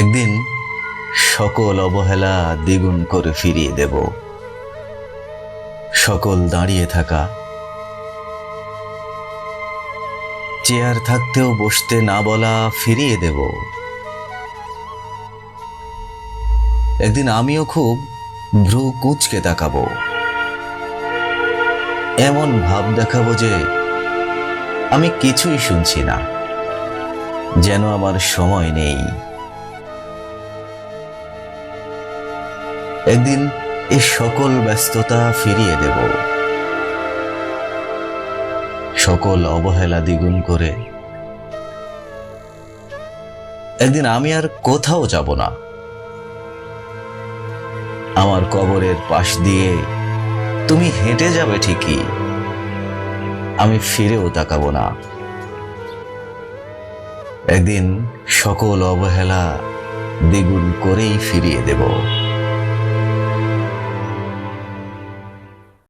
একদিন সকল অবহেলা দ্বিগুণ করে ফিরিয়ে দেব। সকল দাঁড়িয়ে থাকা, চেয়ার থাকতেও বসতে না বলা ফিরিয়ে দেব। একদিন আমিও খুব ভ্রু কুঁচকে তাকাবো। এমন ভাব দেখাবো যে আমি কিছুই শুনছি না, যেন আমার সময় নেই। একদিন এই সকল ব্যস্ততা ফিরিয়ে দেব। সকল অবহেলা দ্বিগুণ করে। একদিন আমি আর কোথাও যাব না। আমার কবরের পাশ দিয়ে তুমি হেঁটে যাবে ঠিকই। আমি ফিরেও তাকাবো না। একদিন সকল অবহেলা দ্বিগুণ করেই ফিরিয়ে দেব।